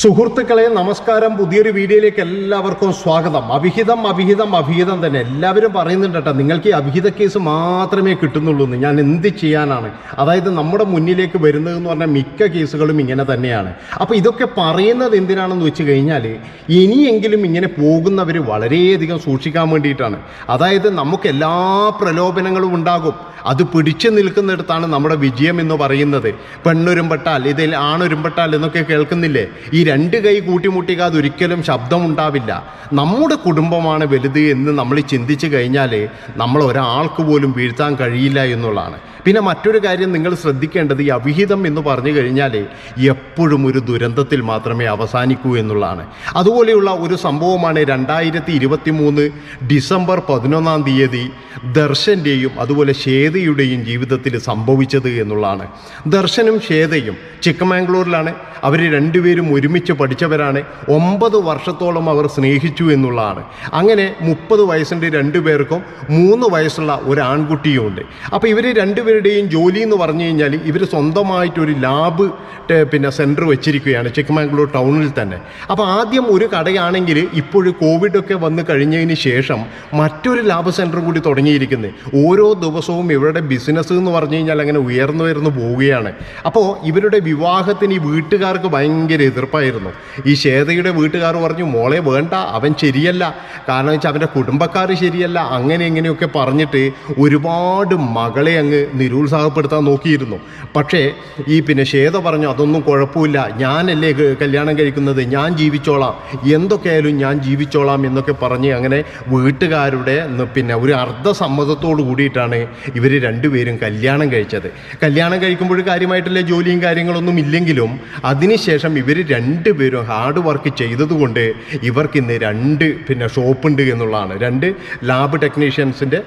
സുഹൃത്തുക്കളെ നമസ്കാരം. പുതിയൊരു വീഡിയോയിലേക്ക് എല്ലാവർക്കും സ്വാഗതം. അവിഹിതം അവിഹിതം അവിഹിതം തന്നെ. എല്ലാവരും പറയുന്നുണ്ട് കേട്ടോ നിങ്ങൾക്ക് ഈ അവിഹിത കേസ് മാത്രമേ കിട്ടുന്നുള്ളൂ ഞാൻ എന്ത് ചെയ്യാനാണ്? അതായത് നമ്മുടെ മുന്നിലേക്ക് വരുന്നതെന്ന് പറഞ്ഞാൽ മിക്ക കേസുകളും ഇങ്ങനെ തന്നെയാണ്. അപ്പോൾ ഇതൊക്കെ പറയുന്നത് എന്തിനാണെന്ന് വെച്ച് കഴിഞ്ഞാൽ ഇനിയെങ്കിലും ഇങ്ങനെ പോകുന്നവർ വളരെയധികം സൂക്ഷിക്കാൻ വേണ്ടിയിട്ടാണ്. അതായത് നമുക്ക് എല്ലാ പ്രലോഭനങ്ങളും ഉണ്ടാകും. അത് പിടിച്ചു നിൽക്കുന്നിടത്താണ് നമ്മുടെ വിജയം എന്ന് പറയുന്നത്. പെണ്ണുരുമ്പെട്ടാൽ ഇതിൽ ആണുരുമ്പെട്ടാൽ എന്നൊക്കെ കേൾക്കുന്നില്ലേ? രണ്ട് കൈ കൂട്ടിമുട്ടിക്കാൻ ഒരിക്കലും ശബ്ദമുണ്ടാവില്ല. നമ്മുടെ കുടുംബമാണ് വലുത് എന്ന് നമ്മൾ ചിന്തിച്ചു കഴിഞ്ഞാൽ നമ്മൾ ഒരാൾക്ക് പോലും വീഴ്ത്താൻ കഴിയില്ല എന്നുള്ളതാണ്. പിന്നെ മറ്റൊരു കാര്യം നിങ്ങൾ ശ്രദ്ധിക്കേണ്ടത് ഈ അവിഹിതം എന്ന് പറഞ്ഞു കഴിഞ്ഞാൽ എപ്പോഴും ഒരു ദുരന്തത്തിൽ മാത്രമേ അവസാനിക്കൂ എന്നുള്ളതാണ്. അതുപോലെയുള്ള ഒരു സംഭവമാണ് രണ്ടായിരത്തി ഇരുപത്തി മൂന്ന് ഡിസംബർ പതിനൊന്നാം തീയതി ദർശന്റെയും അതുപോലെ ശ്വേതയുടെയും ജീവിതത്തിൽ സംഭവിച്ചത് എന്നുള്ളതാണ്. ദർശനും ശ്വേതയും ചിക്കമാംഗ്ലൂരിലാണ്. അവർ രണ്ടുപേരും ഒരുമിച്ച് പഠിച്ചവരാണ്. ഒമ്പത് വർഷത്തോളം അവർ സ്നേഹിച്ചു എന്നുള്ളതാണ്. അങ്ങനെ മുപ്പത് വയസ്സിന്റെ രണ്ടു പേർക്കും മൂന്ന് വയസ്സുള്ള ഒരു ആൺകുട്ടിയുമുണ്ട് അപ്പോൾ ഇവർ രണ്ടുപേരുടെയും ജോലി എന്ന് പറഞ്ഞു കഴിഞ്ഞാൽ ഇവർ സ്വന്തമായിട്ടൊരു ലാബ് പിന്നെ സെന്റർ വെച്ചിരിക്കുകയാണ് ചിക്കമാംഗ്ലൂർ ടൗണിൽ തന്നെ. അപ്പോൾ ആദ്യം ഒരു കടയാണെങ്കിൽ ഇപ്പോഴും കോവിഡൊക്കെ വന്ന് കഴിഞ്ഞതിന് ശേഷം മറ്റൊരു ലാബ് സെന്റർ കൂടി തുടങ്ങിയിരിക്കുന്നത് ഓരോ ദിവസവും ഇവരുടെ ബിസിനസ് എന്ന് പറഞ്ഞു കഴിഞ്ഞാൽ അങ്ങനെ ഉയർന്നു ഉയർന്നു പോവുകയാണ്. അപ്പോൾ ഇവരുടെ വിവാഹത്തിന് ഈ വീട്ടുകാർക്ക് ഭയങ്കര എതിർപ്പായിരുന്നു. ഈ ശ്വേതയുടെ വീട്ടുകാർ പറഞ്ഞു മോളെ വേണ്ട അവൻ ശരിയല്ല. കാരണം വെച്ചാൽ അവന്റെ കുടുംബക്കാർ ശരിയല്ല. അങ്ങനെ ഇങ്ങനെയൊക്കെ പറഞ്ഞിട്ട് ഒരുപാട് മകളെ അങ്ങ് നിരുത്സാഹപ്പെടുത്താൻ നോക്കിയിരുന്നു. പക്ഷേ ഈ പിന്നെ ശ്വേത പറഞ്ഞു അതൊന്നും കുഴപ്പമില്ല. ഞാനല്ലേ കല്യാണം കഴിക്കുന്നത്? ഞാൻ ജീവിച്ചോളാം. എന്തൊക്കെയായാലും ഞാൻ ജീവിച്ചോളാം എന്നൊക്കെ പറഞ്ഞ് അങ്ങനെ വീട്ടുകാരുടെ പിന്നെ ഒരു അർദ്ധസമ്മതത്തോട് കൂടിയിട്ടാണ് ഇവർ രണ്ടുപേരും കല്യാണം കഴിച്ചത്. കല്യാണം കഴിക്കുമ്പോൾ കാര്യമായിട്ടുള്ള ജോലിയും കാര്യങ്ങളൊന്നും ഇല്ലെങ്കിലും അതിനുശേഷം ഇവർ രണ്ടുപേരും ഹാർഡ് വർക്ക് ചെയ്തതുകൊണ്ട് ഇവർക്ക് ഇന്ന് രണ്ട് പിന്നെ ഷോപ്പുണ്ട് എന്നുള്ളതാണ്. രണ്ട് ലാബ് ടെക്നീഷ്യൻസിന്റെ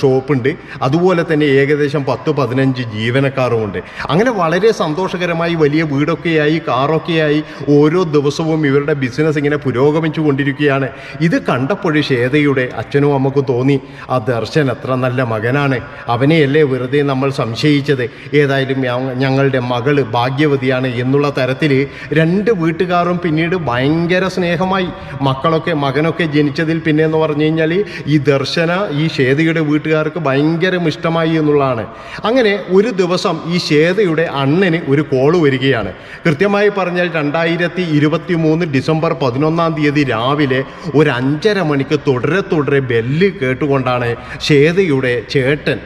ഷോപ്പുണ്ട്. അതുപോലെ തന്നെ ഏകദേശം പത്ത് പതിനഞ്ച് ജീവനക്കാരുമുണ്ട്. അങ്ങനെ വളരെ സന്തോഷകരമായി വലിയ വീടൊക്കെയായി കാറൊക്കെയായി ഓരോ ദിവസവും ഇവരുടെ ബിസിനസ് ഇങ്ങനെ പുരോഗമിച്ചു കൊണ്ടിരിക്കുകയാണ്. ഇത് കണ്ടപ്പോൾ ശ്വേതയുടെ അച്ഛനും അമ്മക്കും തോന്നി ആ ദർശൻ എത്ര നല്ല മകനാണ്. അവനെയല്ലേ വെറുതെ നമ്മൾ സംശയിച്ചത്? ഏതായാലും ഞങ്ങളുടെ മകൾ ഭാഗ്യവതിയാണ് എന്നുള്ള തരത്തിൽ രണ്ട് വീട്ടുകാരും പിന്നീട് ഭയങ്കര സ്നേഹമായി മക്കളൊക്കെ മകനൊക്കെ ജനിച്ചതിൽ പിന്നെ എന്ന് പറഞ്ഞു കഴിഞ്ഞാൽ ഈ ദർശന ഈ ശ്വേതയുടെ വീട്ടുകാർക്ക് ഭയങ്കര ഇഷ്ടമായി എന്നുള്ളതാണ്. അങ്ങനെ ഒരു ദിവസം ഈ ശ്വേതയുടെ അണ്ണന് ഒരു കോൾ വരികയാണ്. കൃത്യമായി പറഞ്ഞാൽ രണ്ടായിരത്തി ഇരുപത്തി മൂന്ന് ഡിസംബർ പതിനൊന്നാം തീയതി രാവിലെ ഒരു അഞ്ചര മണിക്ക് തുടരെ തുടരെ ബെല്ല് കേട്ടുകൊണ്ടാണ് ശ്വേതയുടെ ചേട്ടൻ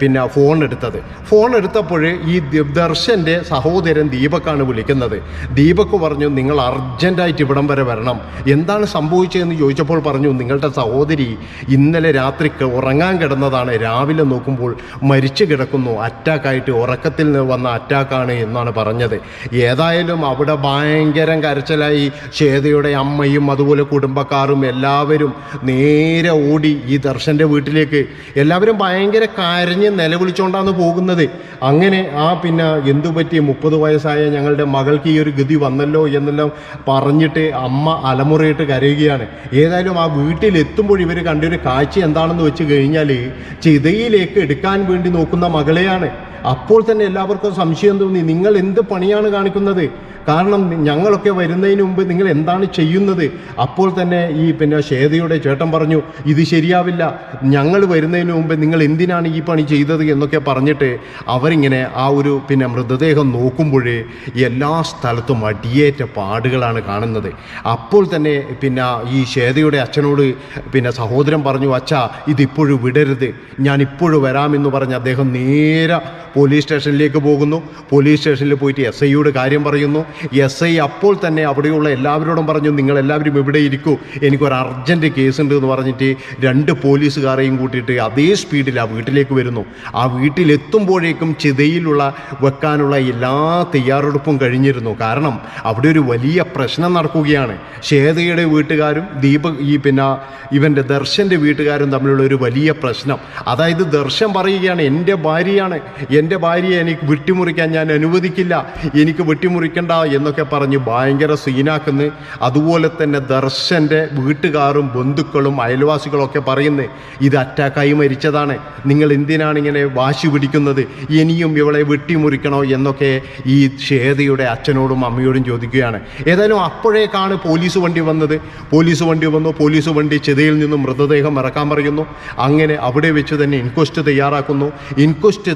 പിന്നെ ഫോൺ എടുത്തത് ഫോൺ എടുത്തപ്പോൾ ഈ ദർശന്റെ സഹോദരൻ ദീപക്കാണ് വിളിക്കുന്നത്. ദീപക്ക് പറഞ്ഞു നിങ്ങൾ അർജന്റായിട്ട് ഇവിടം വരെ വരണം. എന്താണ് സംഭവിച്ചതെന്ന് ചോദിച്ചപ്പോൾ പറഞ്ഞു നിങ്ങളുടെ സഹോദരി ഇന്നലെ രാത്രി ഉറങ്ങാൻ കിടന്നതാണ്. രാവിലെ നോക്കുമ്പോൾ മരിച്ചു കിടക്കുന്നു. അറ്റാക്കായിട്ട് ഉറക്കത്തിൽ നിന്ന് വന്ന അറ്റാക്കാണ് എന്നാണ് പറഞ്ഞത്. ഏതായാലും അവിടെ ഭയങ്കരം കരച്ചിലായി. ശ്വേതയുടെ അമ്മയും അതുപോലെ കുടുംബക്കാരും എല്ലാവരും നേരെ ഓടി ഈ ദർശന്റെ വീട്ടിലേക്ക്. എല്ലാവരും ഭയങ്കര കരഞ്ഞ് നിലവിളിച്ചോണ്ടാന്ന് പോകുന്നത്. അങ്ങനെ ആ പിന്നെ എന്തു പറ്റി മുപ്പത് വയസ്സായ ഞങ്ങളുടെ മകൾക്ക് ഈ ഒരു ഗതി വന്നല്ലോ എന്നെല്ലാം പറഞ്ഞിട്ട് അമ്മ അലമുറയിട്ട് കരയുകയാണ്. ഏതായാലും ആ വീട്ടിലെത്തുമ്പോൾ ഇവർ കണ്ടൊരു കാഴ്ച എന്താണെന്ന് വെച്ച് കഴിഞ്ഞാൽ ചിതയിലേക്ക് എടുക്കാൻ വേണ്ടി നോക്കുന്ന മകളെയാണ്. അപ്പോൾ തന്നെ എല്ലാവർക്കും സംശയം തോന്നി. നിങ്ങൾ എന്ത് പണിയാണ് കാണിക്കുന്നത്? കാരണം ഞങ്ങളൊക്കെ വരുന്നതിന് മുമ്പ് നിങ്ങൾ എന്താണ് ചെയ്യുന്നത്? അപ്പോൾ തന്നെ ഈ പിന്നെ ശ്വേതയുടെ ചേട്ടൻ പറഞ്ഞു ഇത് ശരിയാവില്ല. ഞങ്ങൾ വരുന്നതിന് മുമ്പ് നിങ്ങൾ എന്തിനാണ് ഈ പണി ചെയ്തത്? എന്നൊക്കെ പറഞ്ഞിട്ട് അവരിങ്ങനെ ആ ഒരു പിന്നെ മൃതദേഹം നോക്കുമ്പോഴേ എല്ലാ സ്ഥലത്തും അടിയേറ്റ പാടുകളാണ് കാണുന്നത്. അപ്പോൾ തന്നെ പിന്നെ ഈ ശ്വേതയുടെ അച്ഛനോട് പിന്നെ സഹോദരൻ പറഞ്ഞു അച്ഛാ ഇതിപ്പോഴും വിടരുത്. ഞാൻ ഇപ്പോഴും വരാമെന്ന് പറഞ്ഞ് അദ്ദേഹം നേരെ പോലീസ് സ്റ്റേഷനിലേക്ക് പോകുന്നു. പോലീസ് സ്റ്റേഷനിൽ പോയിട്ട് എസ് ഐയോട് കാര്യം പറയുന്നു. എസ് ഐ അപ്പോൾ തന്നെ അവിടെയുള്ള എല്ലാവരോടും പറഞ്ഞു നിങ്ങളെല്ലാവരും ഇവിടെ ഇരിക്കൂ. എനിക്കൊരു അർജന്റ് കേസ് ഉണ്ട് എന്ന് പറഞ്ഞിട്ട് രണ്ട് പോലീസുകാരെയും കൂട്ടിയിട്ട് അതേ സ്പീഡിൽ ആ വീട്ടിലേക്ക് വരുന്നു. ആ വീട്ടിലെത്തുമ്പോഴേക്കും ചിതയിലുള്ള വെക്കാനുള്ള എല്ലാ തയ്യാറെടുപ്പും കഴിഞ്ഞിരുന്നു. കാരണം അവിടെ ഒരു വലിയ പ്രശ്നം നടക്കുകയാണ്. ശ്വേതയുടെ വീട്ടുകാരും ദീപക് ഈ പിന്നെ ഇവന്റെ ദർശന്റെ വീട്ടുകാരും തമ്മിലുള്ള ഒരു വലിയ പ്രശ്നം. അതായത് ദർശൻ പറയുകയാണ് എന്റെ ഭാര്യയാണ്. എന്റെ ഭാര്യയെ എനിക്ക് വെട്ടിമുറിക്കാൻ ഞാൻ അനുവദിക്കില്ല. എനിക്ക് വെട്ടിമുറിക്കണ്ട എന്നൊക്കെ പറഞ്ഞ് ഭയങ്കര സീനാക്കുന്നു. അതുപോലെ തന്നെ ദർശന്റെ വീട്ടുകാരും ബന്ധുക്കളും അയൽവാസികളൊക്കെ പറയുന്നത് ഇത് അറ്റാക്കായി മരിച്ചതാണ്. നിങ്ങൾ എന്തിനാണ് ഇങ്ങനെ വാശി പിടിക്കുന്നത്? ഇനിയും ഇവളെ വെട്ടിമുറിക്കണോ? എന്നൊക്കെ ഈ ഷേതയുടെ അച്ഛനോടും അമ്മയോടും ചോദിക്കുകയാണ്. ഏതായാലും അപ്പോഴേക്കാണ് പോലീസ് വണ്ടി വന്നത്. പോലീസ് വണ്ടി വന്നു. പോലീസ് വണ്ടി ചെതയിൽ നിന്നും മൃതദേഹം ഇറക്കാൻ പറയുന്നു. അങ്ങനെ അവിടെ വെച്ച് തന്നെ ഇൻക്വസ്റ്റ് തയ്യാറാക്കുന്നു. ഇൻക്വസ്റ്റ്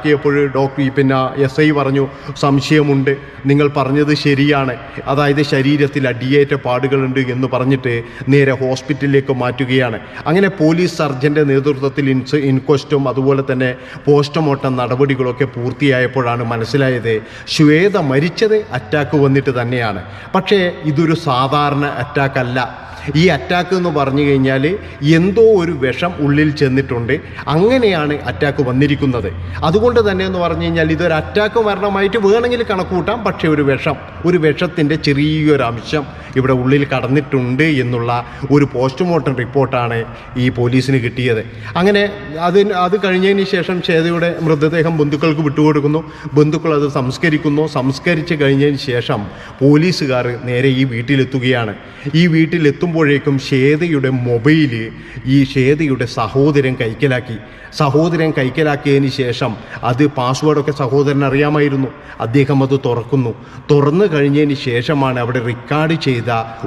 തയ്യാറാക്കിയപ്പോൾ ഡോക്ടർ പിന്നെ എസ് ഐ പറഞ്ഞു സംശയമുണ്ട്. നിങ്ങൾ പറഞ്ഞത് ശരിയാണ്. അതായത് ശരീരത്തിൽ അടിയേറ്റ പാടുകളുണ്ട് എന്ന് പറഞ്ഞിട്ട് നേരെ ഹോസ്പിറ്റലിലേക്ക് മാറ്റുകയാണ്. അങ്ങനെ പോലീസ് സർജന്റെ നേതൃത്വത്തിൽ ഇൻസ് ഇൻക്വസ്റ്റും അതുപോലെ തന്നെ പോസ്റ്റ്മോർട്ടം നടപടികളൊക്കെ പൂർത്തിയായപ്പോഴാണ് മനസ്സിലായത് ശ്വേത മരിച്ചത് അറ്റാക്ക് വന്നിട്ട് തന്നെയാണ്. പക്ഷേ ഇതൊരു സാധാരണ അറ്റാക്കല്ല. ഈ അറ്റാക്ക് എന്ന് പറഞ്ഞു കഴിഞ്ഞാൽ എന്തോ ഒരു വിഷം ഉള്ളിൽ ചെന്നിട്ടുണ്ട്. അങ്ങനെയാണ് അറ്റാക്ക് വന്നിരിക്കുന്നത്. അതുകൊണ്ട് തന്നെ എന്ന് പറഞ്ഞു കഴിഞ്ഞാൽ ഇതൊരു അറ്റാക്ക് മരണമായിട്ട് വേണമെങ്കിൽ കണക്കുകൂട്ടാം. പക്ഷേ ഒരു വിഷം ഒരു വിഷത്തിന്റെ ചെറിയൊരു അംശം ഇവിടെ ഉള്ളിൽ കടന്നിട്ടുണ്ട് എന്നുള്ള ഒരു പോസ്റ്റ്മോർട്ടം റിപ്പോർട്ടാണ് ഈ പോലീസിന് കിട്ടിയത്. അങ്ങനെ അതിന് അത് കഴിഞ്ഞതിന് ശേഷം ഷേതയുടെ മൃതദേഹം ബന്ധുക്കൾക്ക് വിട്ടുകൊടുക്കുന്നു. ബന്ധുക്കൾ അത് സംസ്കരിക്കുന്നു. സംസ്കരിച്ച് കഴിഞ്ഞതിന് ശേഷം പോലീസുകാർ നേരെ ഈ വീട്ടിലെത്തുകയാണ്. ഈ വീട്ടിലെത്തുമ്പോഴേക്കും ഷേതയുടെ മൊബൈൽ ഈ ഷേതയുടെ സഹോദരൻ കൈക്കലാക്കി. സഹോദരൻ കൈക്കലാക്കിയതിന് ശേഷം അത് പാസ്വേഡൊക്കെ സഹോദരൻ അറിയാമായിരുന്നു അദ്ദേഹം അത് തുറക്കുന്നു. തുറന്നു കഴിഞ്ഞതിന് ശേഷമാണ് അവിടെ റെക്കോർഡ് ചെയ്ത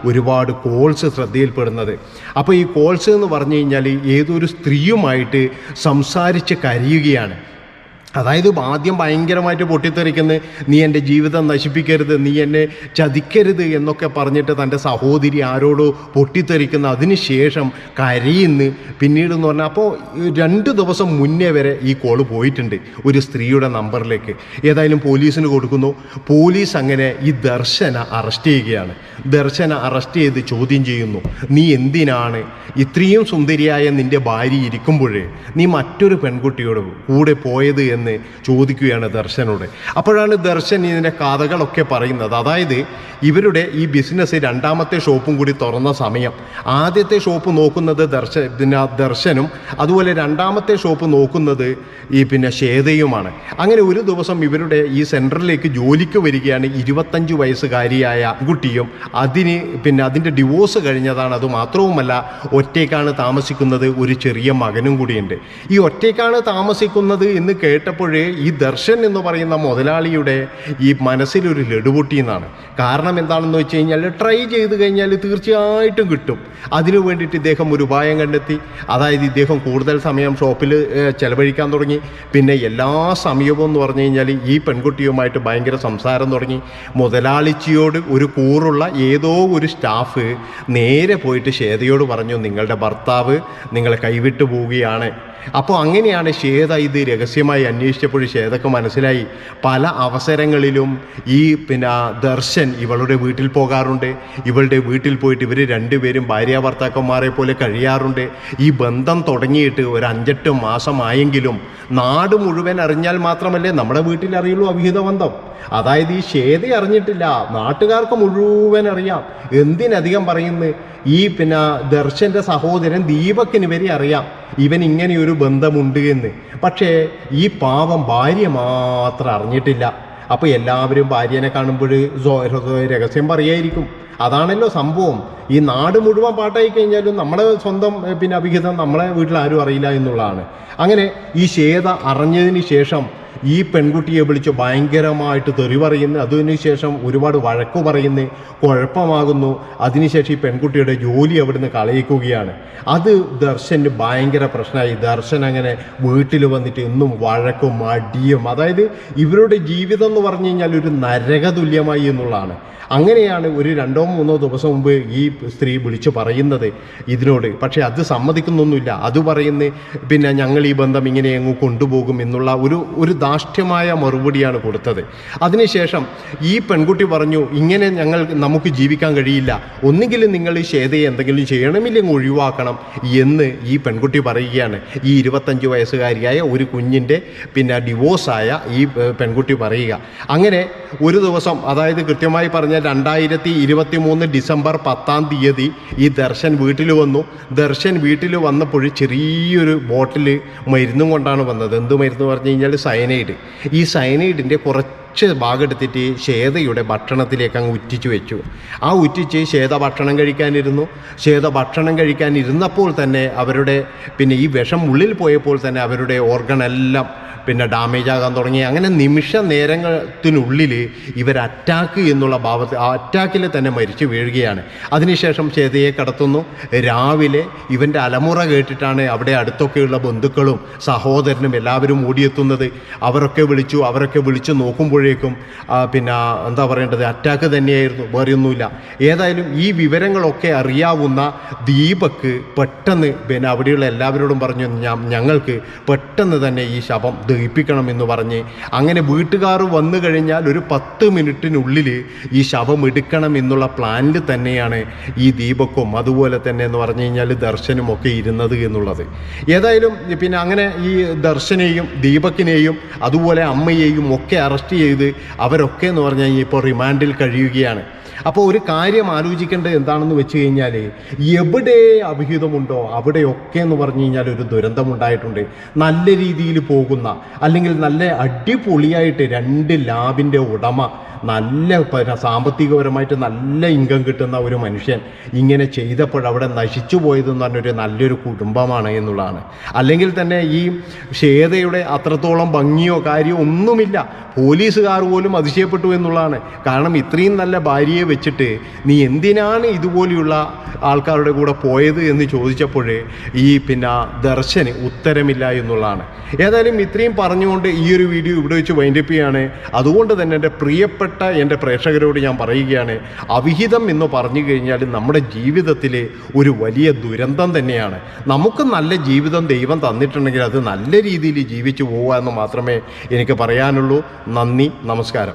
ഒരുപാട് കോൾസ് ശ്രദ്ധയിൽപ്പെടുന്നത്. അപ്പോൾ ഈ കോൾസ് എന്ന് പറഞ്ഞു കഴിഞ്ഞാൽ ഏതൊരു സ്ത്രീയുമായിട്ട് സംസാരിച്ച് കരയുകയാണ്. അതായത് ആദ്യം ഭയങ്കരമായിട്ട് പൊട്ടിത്തെറിക്കുന്ന നീ എന്റെ ജീവിതം നശിപ്പിക്കരുത് നീ എന്നെ ചതിക്കരുത് എന്നൊക്കെ പറഞ്ഞിട്ട് തന്റെ സഹോദരി ആരോടോ പൊട്ടിത്തെറിക്കുന്ന അതിനുശേഷം കരയുന്ന്. പിന്നീട് എന്ന് പറഞ്ഞാൽ അപ്പോൾ രണ്ട് ദിവസം മുന്നേ വരെ ഈ കോൾ പോയിട്ടുണ്ട് ഒരു സ്ത്രീയുടെ നമ്പറിലേക്ക്. ഏതായാലും പോലീസിന് കൊടുക്കുന്നു. പോലീസ് അങ്ങനെ ഈ ദർശന അറസ്റ്റ് ചെയ്യുകയാണ്. ദർശന അറസ്റ്റ് ചെയ്ത് ചോദ്യം ചെയ്യുന്നു. നീ എന്തിനാണ് ഇത്രയും സുന്ദരിയായ നിന്റെ ഭാര്യ ഇരിക്കുമ്പോഴേ നീ മറ്റൊരു പെൺകുട്ടിയോട് കൂടെ പോയത് എന്ന് ചോദിക്കുകയാണ് ദർശനോട്. അപ്പോഴാണ് ദർശൻ ഇതിന്റെ കഥകളൊക്കെ പറയുന്നത്. അതായത് ഇവരുടെ ഈ ബിസിനസ് രണ്ടാമത്തെ ഷോപ്പും കൂടി തുറന്ന സമയം. ആദ്യത്തെ ഷോപ്പ് നോക്കുന്നത് ദർശ പിന്നെ ദർശനും അതുപോലെ രണ്ടാമത്തെ ഷോപ്പ് നോക്കുന്നത് ഈ പിന്നെ ശ്വേതയുമാണ്. അങ്ങനെ ഒരു ദിവസം ഇവരുടെ ഈ സെന്ററിലേക്ക് ജോലിക്ക് വരികയാണ് ഇരുപത്തഞ്ച് വയസ്സുകാരിയായ കുട്ടിയും. അതിന് പിന്നെ അതിന്റെ ഡിവോഴ്സ് കഴിഞ്ഞതാണ്. അത് മാത്രവുമല്ല ഒറ്റയ്ക്കാണ് താമസിക്കുന്നത് ഒരു ചെറിയ മകനും കൂടിയുണ്ട്. ഈ ഒറ്റയ്ക്കാണ് താമസിക്കുന്നത് എന്ന് കേട്ടപ്പോഴേ ഈ ദർശൻ എന്ന് പറയുന്ന മുതലാളിയുടെ ഈ മനസ്സിലൊരു ലഡുപൊട്ടി എന്നാണ്. കാരണം എന്താണെന്ന് വെച്ച് കഴിഞ്ഞാൽ ട്രൈ ചെയ്ത് കഴിഞ്ഞാൽ തീർച്ചയായിട്ടും കിട്ടും. അതിനു വേണ്ടിയിട്ട് ഇദ്ദേഹം ഒരു ഉപായം കണ്ടെത്തി. അതായത് ഇദ്ദേഹം കൂടുതൽ സമയം ഷോപ്പിൽ ചിലവഴിക്കാൻ തുടങ്ങി. പിന്നെ എല്ലാ സമയവും എന്ന് പറഞ്ഞു കഴിഞ്ഞാൽ ഈ പെൺകുട്ടിയുമായിട്ട് ഭയങ്കര സംസാരം തുടങ്ങി. മുതലാളിച്ചിയോട് ഒരു കൂറുള്ള ഏതോ ഒരു സ്റ്റാഫ് നേരെ പോയിട്ട് ശ്വേതയോട് പറഞ്ഞു നിങ്ങളുടെ ഭർത്താവ് നിങ്ങളെ കൈവിട്ടു പോവുകയാണ്. അപ്പോൾ അങ്ങനെയാണ് ശ്വേത ഇത് രഹസ്യമായി അന്വേഷിച്ചപ്പോൾ ശ്വേതക്ക് മനസ്സിലായി. പല അവസരങ്ങളിലും ഈ പിന്നെ ദർശൻ ഇവളുടെ വീട്ടിൽ പോകാറുണ്ട്. ഇവളുടെ വീട്ടിൽ പോയിട്ട് ഇവർ രണ്ടുപേരും ഭാര്യ ഭർത്താക്കന്മാരെ പോലെ കഴിയാറുണ്ട്. ഈ ബന്ധം തുടങ്ങിയിട്ട് ഒരു അഞ്ചെട്ട് മാസമായെങ്കിലും നാട് മുഴുവൻ അറിഞ്ഞാൽ മാത്രമല്ലേ നമ്മുടെ വീട്ടിൽ അറിയുള്ളൂ അവിഹിത ബന്ധം. അതായത് ഈ ശ്വേത അറിഞ്ഞിട്ടില്ല. നാട്ടുകാർക്ക് മുഴുവൻ അറിയാം. എന്തിനധികം പറയുന്നു? ഈ പിന്നെ ദർശന്റെ സഹോദരൻ ദീപക്കിന് വരെ അറിയാം. ഇവൻ ഇങ്ങനെ ഒരു ബന്ധമുണ്ട് എന്ന്. പക്ഷേ ഈ പാവം ഭാര്യ മാത്രം അറിഞ്ഞിട്ടില്ല. അപ്പോൾ എല്ലാവരും ഭാര്യനെ കാണുമ്പോൾ രഹസ്യം പറയായിരിക്കും. അതാണല്ലോ സംഭവം. ഈ നാട് മുഴുവൻ പാട്ടായി കഴിഞ്ഞാലും നമ്മുടെ സ്വന്തം പിന്നെ അഭിഹിതം നമ്മളെ വീട്ടിൽ ആരും അറിയില്ല എന്നുള്ളതാണ്. അങ്ങനെ ഈ ശ്വേത അറിഞ്ഞതിന് ശേഷം ഈ പെൺകുട്ടിയെ വിളിച്ച് ഭയങ്കരമായിട്ട് തെറി പറയുന്നു. അതിനുശേഷം ഒരുപാട് വഴക്കു പറയുന്നു. കുഴപ്പമാകുന്നു. അതിനുശേഷം ഈ പെൺകുട്ടിയുടെ ജോലി അവിടുന്ന് കളയിക്കുകയാണ്. അത് ദർശന് ഭയങ്കര പ്രശ്നമായി. ദർശൻ അങ്ങനെ വീട്ടിൽ വന്നിട്ട് എന്നും വഴക്കും അടിയും അതായത് ഇവരുടെ ജീവിതം എന്ന് പറഞ്ഞു കഴിഞ്ഞാൽ ഒരു നരകതുല്യമായി എന്നുള്ളതാണ്. അങ്ങനെയാണ് ഒരു രണ്ടോ മൂന്നോ ദിവസം മുമ്പ് ഈ സ്ത്രീ വിളിച്ചു പറയുന്നത് ഇതിനോട്. പക്ഷേ അത് സമ്മതിക്കുന്നൊന്നുമില്ല. അത് പറയുന്ന പിന്നെ ഞങ്ങൾ ഈ ബന്ധം ഇങ്ങനെ അങ്ങ് കൊണ്ടുപോകും എന്നുള്ള ഒരു ഒരു ദാഷ്ട്യമായ മറുപടിയാണ് കൊടുത്തത്. അതിനുശേഷം ഈ പെൺകുട്ടി പറഞ്ഞു ഇങ്ങനെ ഞങ്ങൾ നമുക്ക് ജീവിക്കാൻ കഴിയില്ല. ഒന്നുകിലും നിങ്ങൾ ഈ ശ്വേതയെ എന്തെങ്കിലും ചെയ്യണമില്ലെങ്കിൽ ഒഴിവാക്കണം എന്ന് ഈ പെൺകുട്ടി പറയുകയാണ്. ഈ ഇരുപത്തഞ്ച് വയസ്സുകാരിയായ ഒരു കുഞ്ഞിന്റെ പിന്നെ ഡിവോഴ്സായ ഈ പെൺകുട്ടി പറയുക. അങ്ങനെ ഒരു ദിവസം അതായത് കൃത്യമായി പറഞ്ഞാൽ രണ്ടായിരത്തി ഇരുപത്തി ഇരുപത്തി മൂന്ന് ഡിസംബർ പത്താം തീയതി ഈ ദർശൻ വീട്ടിൽ വന്നു. ദർശൻ വീട്ടിൽ വന്നപ്പോൾ ചെറിയൊരു ബോട്ടിൽ മരുന്നും കൊണ്ടാണ് വന്നത്. എന്ത് മരുന്ന് പറഞ്ഞു കഴിഞ്ഞാൽ സയനൈഡ് ഈ സയനൈഡിന്റെ കുറച്ച് കുറച്ച് എടുത്തിട്ട് ശ്വേതയുടെ ഭക്ഷണത്തിലേക്ക് അങ്ങ് ഉറ്റിച്ചു വെച്ചു. ആ ഉറ്റിച്ച് ശ്വേത ഭക്ഷണം കഴിക്കാനിരുന്നു. ശ്വേത ഭക്ഷണം കഴിക്കാനിരുന്നപ്പോൾ തന്നെ അവരുടെ പിന്നെ ഈ വിഷം ഉള്ളിൽ പോയപ്പോൾ തന്നെ അവരുടെ ഓർഗൺ എല്ലാം പിന്നെ ഡാമേജ് ആകാൻ തുടങ്ങി. അങ്ങനെ നിമിഷ നേരത്തിനുള്ളിൽ ഇവർ അറ്റാക്ക് എന്നുള്ള ഭാവത്തിൽ അറ്റാക്കിൽ തന്നെ മരിച്ചു വീഴുകയാണ്. അതിനുശേഷം ചേതയെ കടത്തുന്നു. രാവിലെ ഇവന്റെ അലമുറ കേട്ടിട്ടാണ് അവിടെ അടുത്തൊക്കെയുള്ള ബന്ധുക്കളും സഹോദരനും എല്ലാവരും ഓടിയെത്തുന്നത്. അവരൊക്കെ വിളിച്ചു അവരൊക്കെ വിളിച്ചു നോക്കുമ്പോഴേക്കും പിന്നെ എന്താ പറയേണ്ടത്? അറ്റാക്ക് തന്നെയായിരുന്നു വേറെയൊന്നുമില്ല. ഏതായാലും ഈ വിവരങ്ങളൊക്കെ അറിയാവുന്ന ദീപക്ക് പെട്ടെന്ന് പിന്നെ അവിടെയുള്ള എല്ലാവരോടും പറഞ്ഞു ഞങ്ങൾക്ക് പെട്ടെന്ന് തന്നെ ഈ ശവം ദഹിപ്പിക്കണം എന്ന് പറഞ്ഞ് അങ്ങനെ വീട്ടുകാർ വന്നു കഴിഞ്ഞാൽ ഒരു പത്ത് മിനിറ്റിനുള്ളിൽ ഈ ശവം എടുക്കണം എന്നുള്ള പ്ലാനിൽ തന്നെയാണ് ഈ ദീപക്കും അതുപോലെ തന്നെ എന്ന് പറഞ്ഞു കഴിഞ്ഞാൽ ദർശനും ഒക്കെ ഇരുന്നത് എന്നുള്ളത്. ഏതായാലും പിന്നെ അങ്ങനെ ഈ ദർശനെയും ദീപക്കിനെയും അതുപോലെ അമ്മയെയും ഒക്കെ അറസ്റ്റ് ചെയ്ത് അവരൊക്കെ എന്ന് പറഞ്ഞു കഴിഞ്ഞാൽ ഇപ്പോൾ റിമാൻഡിൽ കഴിയുകയാണ്. അപ്പോൾ ഒരു കാര്യം ആലോചിക്കേണ്ടത് എന്താണെന്ന് വെച്ച് കഴിഞ്ഞാൽ എവിടെ അഭിഹിതമുണ്ടോ അവിടെയൊക്കെ എന്ന് പറഞ്ഞു കഴിഞ്ഞാൽ ഒരു ദുരന്തമുണ്ടായിട്ടുണ്ട്. നല്ല രീതിയിൽ പോകുന്ന അല്ലെങ്കിൽ നല്ല അടിപൊളിയായിട്ട് രണ്ട് ലാബിന്റെ ഉടമ നല്ല സാമ്പത്തികപരമായിട്ട് നല്ല ഇൻകം കിട്ടുന്ന ഒരു മനുഷ്യൻ ഇങ്ങനെ ചെയ്തപ്പോൾ അവിടെ നശിച്ചു പോയതെന്ന് പറഞ്ഞൊരു നല്ലൊരു കുടുംബമാണ് എന്നുള്ളതാണ്. അല്ലെങ്കിൽ തന്നെ ഈ ഷേതയുടെ അത്രത്തോളം ഭംഗിയോ കാര്യമോ ഒന്നുമില്ല. പോലീസുകാർ പോലും അതിശയപ്പെട്ടു എന്നുള്ളതാണ്. കാരണം ഇത്രയും നല്ല ഭാര്യയെ വെച്ചിട്ട് നീ എന്തിനാണ് ഇതുപോലെയുള്ള ആൾക്കാരുടെ കൂടെ പോയത് എന്ന് ചോദിച്ചപ്പോൾ ഈ പിന്നെ ദർശന് ഉത്തരമില്ല എന്നുള്ളതാണ്. ഏതായാലും ഇത്രയും പറഞ്ഞുകൊണ്ട് ഈ ഒരു വീഡിയോ ഇവിടെ വെച്ച് വൈൻഡപ്പ് ചെയ്യാണ്. അതുകൊണ്ട് തന്നെ എന്റെ പ്രിയപ്പെട്ട എന്റെ പ്രേക്ഷകരോട് ഞാൻ പറയുകയാണ് അവിഹിതം എന്ന് പറഞ്ഞു കഴിഞ്ഞാൽ നമ്മുടെ ജീവിതത്തിലെ ഒരു വലിയ ദുരന്തം തന്നെയാണ്. നമുക്ക് നല്ല ജീവിതം ദൈവം തന്നിട്ടുണ്ടെങ്കിൽ അത് നല്ല രീതിയിൽ ജീവിച്ചു പോകുക എന്ന് മാത്രമേ എനിക്ക് പറയാനുള്ളൂ. നന്ദി നമസ്കാരം.